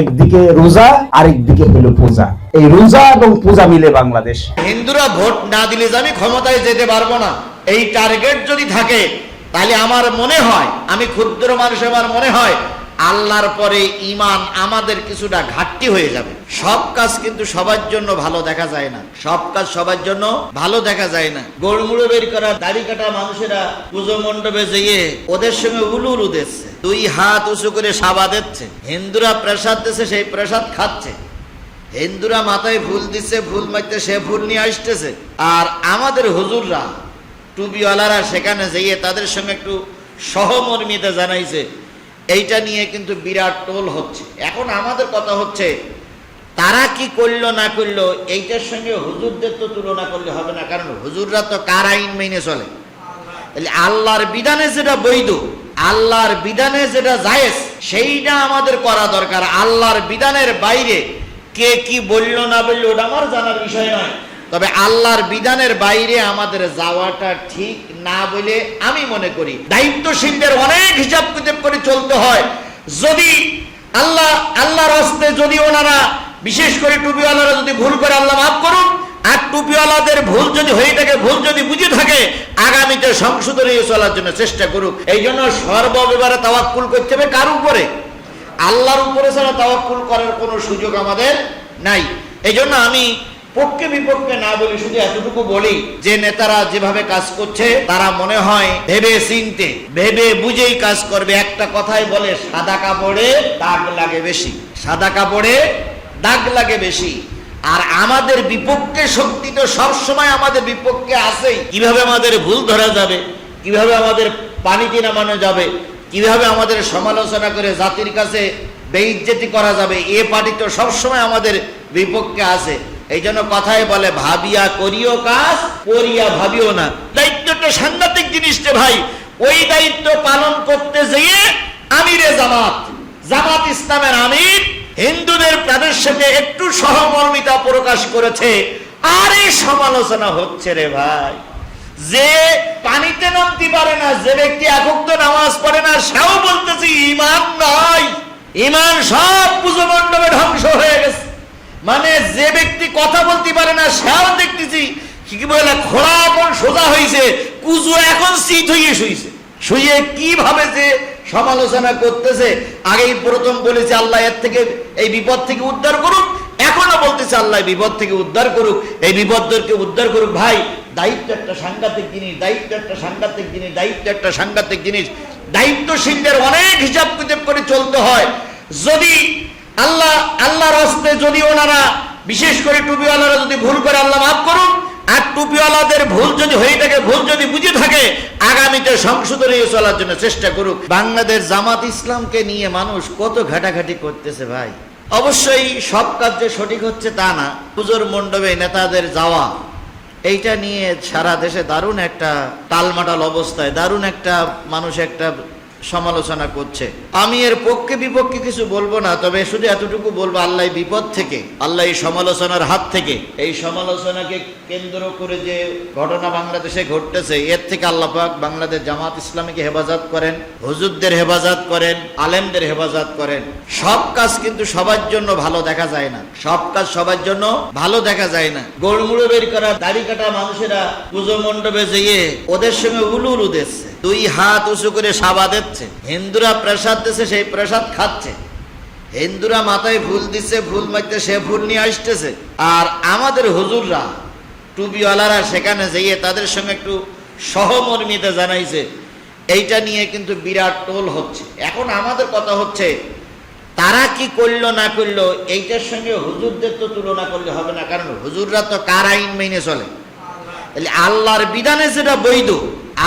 একদিকে রোজা, আরেকদিকে হলো পূজা। এই রোজা এবং পূজা মিলে বাংলাদেশ। হিন্দুরা ভোট না দিলে আমি ক্ষমতায় যেতে পারব না, এই টার্গেট যদি থাকে, তাহলে আমার মনে হয়, আমি ক্ষুদ্র মানুষ, আমার মনে হয়, আল্লাহর পরে ইমান আমাদের কিছুটা ঘাটতি হয়ে যাবে। সব কাজ কিন্তু সবার জন্য ভালো দেখা যায় না। সব কাজ সবার জন্য ভালো দেখা যায় না। গোলমুড়ো বের করা দাড়ি কাটা মানুষেরা পুজো মণ্ডপে যেয়ে ওদের সঙ্গে উলু উলু দিচ্ছে দুই হাত উঁচু করে সাবা দিচ্ছে। হিন্দুরা প্রসাদ দিচ্ছে সেই প্রসাদ খাচ্ছে। হিন্দুরা মাথায় ফুল দিচ্ছে ফুল মারতে সে ফুল নিয়ে আসতেছে। আর আমাদের হুজুররা টুবিওয়ালারা সেখানে যেয়ে তাদের সঙ্গে একটু সহমর্মিতা জানাইছে। এইটা নিয়ে কিন্তু বিরাট টোল হচ্ছে। এখন আমাদের কথা হচ্ছে, তারা কি করল, না করল, এইটার সঙ্গে হুজুরদের তো তুলনা করলে হবে না। কারণ হুজুররা তো কার আইন মেনে চলে? তাহলে আল্লাহর বিধানে যেটা বৈধ আল্লাহর বিধানে যেটা জায়েজ, সেইটা আমাদের করা দরকার। আল্লাহর বিধানের বাইরে কে কি বলল না বলল, ওটা আমার জানার বিষয় নয়। তবে আল্লাহর বিধানের বাইরে আমাদের যাওয়াটা ঠিক না বলে আমি মনে করি। দায়িত্বশীলদের অনেক হিসাব কিতাব করে চলতে হয়। যদি আল্লাহ, আল্লাহর হস্তে যদি ওনারা, বিশেষ করে টুপিওয়ালারা যদি ভুল করে আল্লাহ মাফ করুন আর টুপিওয়ালাদের ভুল যদি হয়ে থাকে, ভুল যদি বুঝে থাকে আগামীতে সংশোধন হয়ে চলার জন্য চেষ্টা করুক, এই জন্য সর্বব্যাপারে তাওয়াক্কুল করতে হবে কার উপরে? আল্লাহর উপরে ছাড়া তাওয়াক্কুল করার কোনো সুযোগ আমাদের নাই। এই জন্য আমি পক্ষে বিপক্ষে না বলি, শুধু এতটুকু বলি যে নেতারা যেভাবে কাজ করছে, তারা মনে হয় ভেবে চিনতে, ভেবে বুঝেই কাজ করবে। একটা কথাই বলে, সাদা কাপড়ে দাগ লাগে বেশি। সাদা কাপড়ে দাগ লাগে বেশি। আর আমাদের বিপক্ষে শক্তি তো সবসময় আমাদের বিপক্ষে আছেই। কীভাবে আমাদের ভুল ধরা যাবে? কীভাবে আমাদের পানিতে নামানো যাবে? কীভাবে আমাদের সমালোচনা করে জাতির কাছে বেইজ্জতি করা যাবে? এ পার্টি তো সবসময় আমাদের বিপক্ষে আছে। এই জন্য কথায় বলে, ভাবিয়া করিও কাজ, করিয়া ভাবিও না। দায়িত্বটা সাংঘাতিক জিনিসটা ভাই। ওই দায়িত্ব পালন করতে যেয়ে আমিরে জামাত জামাত ইসলামের আমির হিন্দুদের তাদের সাথে একটু সহমর্মিতা প্রকাশ করেছে। আরে সমালোচনা হচ্ছে রে ভাই। যে পানিতে নামতে পারে না, যে ব্যক্তি একক তো নামাজ পড়ে না, সেও বলতেছে ইমান নাই। ইমান সব পুজো মণ্ডপে ধ্বংস হয়ে গেছে। মানে যে ব্যক্তি কথা বলতে পারে না, সেও দেখতেছি কি বলে খোড়া এখন সোজা হয়েছে কুজো এখন শীত হয়ে শুইছে। শুয়ে কীভাবে যে সমালোচনা করতেছে, আগেই প্রথম বলেছে, আল্লাহ এর থেকে এই বিপদ থেকে উদ্ধার করুক এখনও বলতেছে, আল্লাহ বিপদ থেকে উদ্ধার করুক, এই বিপদদেরকে উদ্ধার করুক। ভাই, দায়িত্ব একটা সাংঘাতিক জিনিস, দায়িত্ব একটা সাংঘাতিক জিনিস, দায়িত্ব একটা সাংঘাতিক জিনিস। দায়িত্বশীলদের অনেক হিসাব কিতাব করে চলতে হয়। যদি আল্লাহ, আল্লাহর হস্তে যদি ওনারা, বিশেষ করে টুপিওয়ালারা যদি ভুল করে, আল্লাহ মাফ করুন আর টুপিওয়ালাদের ভুল যদি হয়ে থাকে, ভুল যদি বুঝে থাকে, আগামীতে সংশোধন চলার জন্য চেষ্টা করুক। বাংলাদেশ জামাত ইসলামকে নিয়ে মানুষ কত ঘাটাঘাটি করতেছে ভাই। অবশ্যই সব কাজ যে সঠিক হচ্ছে তা না। পুজোর মণ্ডপে নেতাদের যাওয়া, এইটা নিয়ে সারা দেশে দারুণ একটা টালমাটাল অবস্থায়, দারুণ একটা মানুষ একটা সমালোচনা করছে। আমি এর পক্ষে বিপক্ষে কিছু বলব না, তবে শুধু এতটুকু বলব আল্লাহ বিপদ থেকে আল্লাহ এই সমালোচনার হাত থেকে। এই সমালোচনাকে কেন্দ্র করে যে ঘটনা বাংলাদেশে ঘটতেছে, এর থেকে আল্লাহ বাংলাদেশ জামাত ইসলামীকে হেফাজত করেন, হুজুরদের হেফাজত করেন, আলেমদের হেফাজত করেন। সব কাজ কিন্তু সবার জন্য ভালো দেখা যায় না। সব কাজ সবার জন্য ভালো দেখা যায় না। গোলমুড়ো বের করা দাড়ি কাটা মানুষেরা পুজো মণ্ডপে যেয়ে ওদের সঙ্গে উলু উলু দিচ্ছে দুই হাত উঁচু করে সাবা দিচ্ছে। হিন্দুরা প্রসাদ দিচ্ছে সেই প্রসাদ খাচ্ছে। হিন্দুরা মাথায় ফুল দিচ্ছে ফুল মারতে সে ফুল নিয়ে আসতেছে। আর আমাদের হুজুররা, টুপিওয়ালারা সেখানে যেয়ে তাদের সঙ্গে একটু সহমর্মিতা জানাইছে। এইটা নিয়ে কিন্তু বিরাট টোল হচ্ছে। এখন আমাদের কথা হচ্ছে, তারা কি করল, না করল, এইটার সঙ্গে হুজুরদের তো তুলনা করলে হবে না। কারণ হুজুররা তো কার আইন মেনে চলে? তাহলে আল্লাহর বিধানে যেটা বৈধ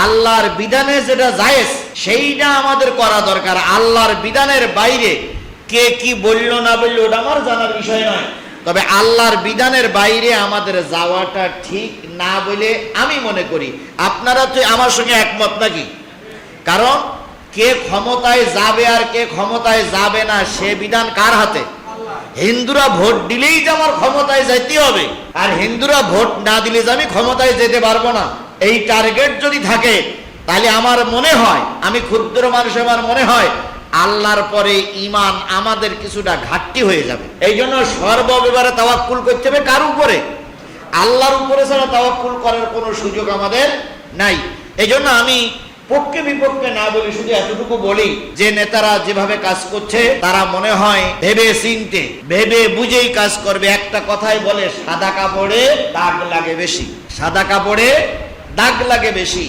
আল্লাহর বিধানে যেটা জায়েজ, সেইটা আমাদের করা দরকার। আল্লাহর বিধানের বাইরে কে কি বলল না বলল, ওটা আমার জানার বিষয় নয়। তবে আল্লাহর বিধানের বাইরে আমাদের যাওয়াটা ঠিক না বলে আমি মনে করি। আপনারা তো আমার সঙ্গে একমত নাকি? কারণ কে ক্ষমতায় যাবে আর কে ক্ষমতায় যাবে না, সে বিধান কার হাতে? হিন্দুরা ভোট দিলেই যে আমার ক্ষমতায় যাইতে হবে, আর হিন্দুরা ভোট না দিলে যে আমি ক্ষমতায় যেতে পারব না। এই টার্গেট যদি থাকে, তাহলে আমার মনে হয়, আমি ক্ষুদ্র মানুষ, আমার মনে হয় আল্লাহর পরে ইমান আমাদের কিছুটা ঘাটতি হয়ে যাবে। এই জন্য সর্বব্যাপারে তাওয়াক্কুল করতে হবে কার উপরে? আল্লাহর উপরে ছাড়া তাওয়াক্কুল করার কোনো সুযোগ আমাদের নাই। এই জন্য আমি পক্ষে বিপক্ষে না বলি, শুধু এতটুকু বলি যে, নেতারা যেভাবে কাজ করছে, তারা মনে হয় ভেবে চিনতে, ভেবে বুঝেই কাজ করবে। একটা কথাই বলে, সাদা কাপড়ে দাগ লাগে বেশি। সাদা কাপড়ে দাগ লাগে বেশি।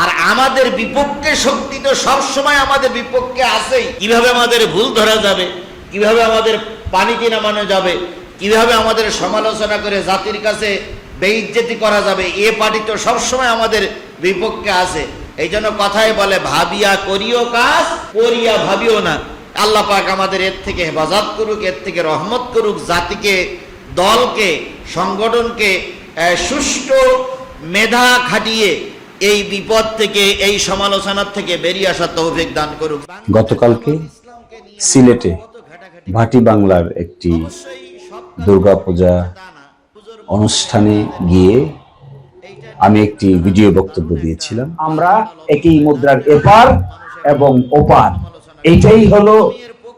আর আমাদের বিপক্ষে শক্তি তো সবসময় আমাদের বিপক্ষে আছেই। কীভাবে আমাদের ভুল ধরা যাবে? কীভাবে আমাদের পানিকে নামানো যাবে? কীভাবে আমাদের সমালোচনা করে জাতির কাছে বেইজ্জতি করা যাবে? এ পার্টি তো সবসময় আমাদের বিপক্ষে আছে। এই জন্য কথায় বলে, ভাবিয়া করিও কাজ, করিয়া ভাবিও না। আল্লাহ পাক আমাদের এর থেকে হেফাজত করুক, এর থেকে রহমত করুক, জাতিকে, দলকে, সংগঠনকে সুষ্ঠু মেধা খাটিয়ে এই বিপদ থেকে এই সমালোচনার থেকে বেরিয়ে আসার তৌফিক দান করুক। গতকালকে সিলেটে ভাটি বাংলার একটি দুর্গাপূজা অনুষ্ঠানে গিয়ে আমি একটি ভিডিও বক্তব্য দিয়েছিলাম। আমরা একই মুদ্রার এপার এবং ওপার। এইটাই হলো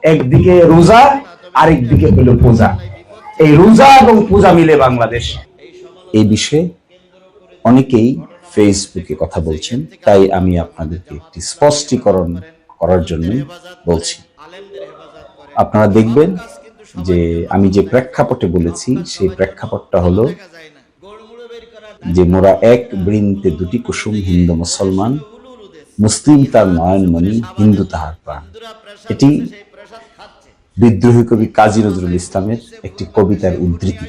একদিকে রোজা আরেকদিকে হলো পূজা। এই রোজা এবং পূজা মিলে বাংলাদেশ। এই বিষয়ে অনেকেই ফেসবুকে কথা বলছেন, তাই আমি আপনাদেরকে একটি স্পষ্টীকরণ করার জন্য বলছি। আপনারা দেখবেন যে আমি যে প্রেক্ষাপটে বলেছি, সেই প্রেক্ষাপটটা হলো যে মোরা এক বৃন্তে দুটি কুসুম হিন্দু মুসলমান, মুসলিম তার নয়নমণি, হিন্দু তাহার প্রাণ। এটি বিদ্রোহী কবি কাজী নজরুল ইসলামের একটি কবিতার উদ্ধৃতি।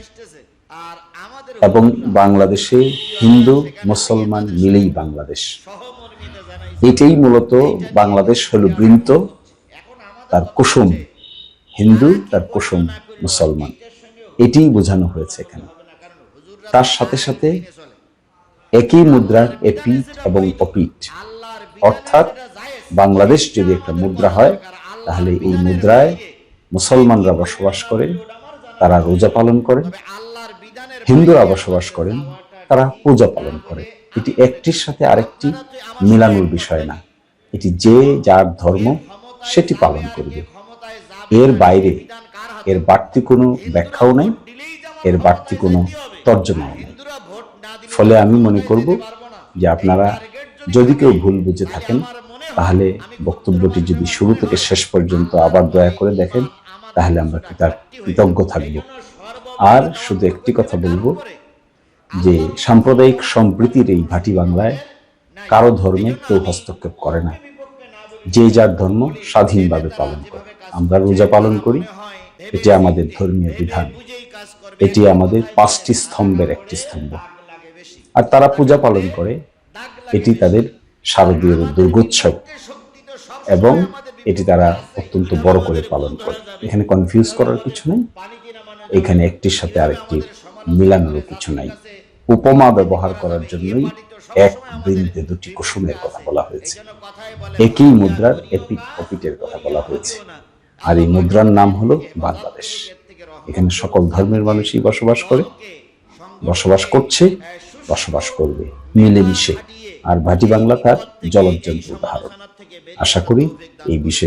এবং বাংলাদেশে হিন্দু মুসলমান মিলেই বাংলাদেশ। এটাই মূলত বাংলাদেশ হলো বৃন্ত তার কুসুম হিন্দু তার কুসুম মুসলমান। এটিই বোঝানো হয়েছে এখানে। তার সাথে সাথে একই মুদ্রার এপিট এবং অপিট অর্থাৎ বাংলাদেশ যদি একটা মুদ্রা হয় তাহলে এই মুদ্রায় মুসলমানরা বসবাস করেন তারা রোজা পালন করেন হিন্দুরা বসবাস করেন, তারা পূজা পালন করে। এটি একটির সাথে আরেকটি মিলানোর বিষয় না। এটি যে যার ধর্ম, সেটি পালন করবে। এর বাইরে এর বাড়তি কোনো ব্যাখ্যাও নেই, এর বাড়তি কোনো তর্জমাও নেই। ফলে আমি মনে করব যে আপনারা যদি কেউ ভুল বুঝে থাকেন, তাহলে বক্তব্যটি যদি শুরু থেকে শেষ পর্যন্ত আবার দয়া করে দেখেন, তাহলে আমরা তার কৃতজ্ঞ থাকব? আর শুধু একটি কথা বলব, যে সাম্প্রদায়িক সম্প্রীতির এই ভাটি বাংলায় কারও ধর্মে কেউ হস্তক্ষেপ করে না। যে যার ধর্ম স্বাধীনভাবে পালন করে। আমরা রোজা পালন করি, এটি আমাদের ধর্মীয় বিধান। এটি আমাদের পাঁচটি স্তম্ভের একটি স্তম্ভ। আর তারা পূজা পালন করে, এটি তাদের শারদীয় দুর্গোৎসব। এবং এটি তারা অত্যন্ত বড় করে পালন করে। এখানে কনফিউজ করার কিছু নেই। এখানে একটির সাথে আরেকটি মিলানোর কিছু নাই। উপমা ব্যবহার করার জন্যই এক বৃন্দে দুটি কুসুমের কথা বলা হয়েছে। একই মুদ্রার এপিট অপিটের কথা বলা হয়েছে। আর এই মুদ্রার নাম হলো বাংলাদেশ। এখানে সকল ধর্মের মানুষই বসবাস করে, বসবাস করছে, বসবাস করবে, মিলেমিশে। আর ভাটি বাংলা তার জলজ্জন্ত উদাহরণ। আশা করি এই বিষয়ে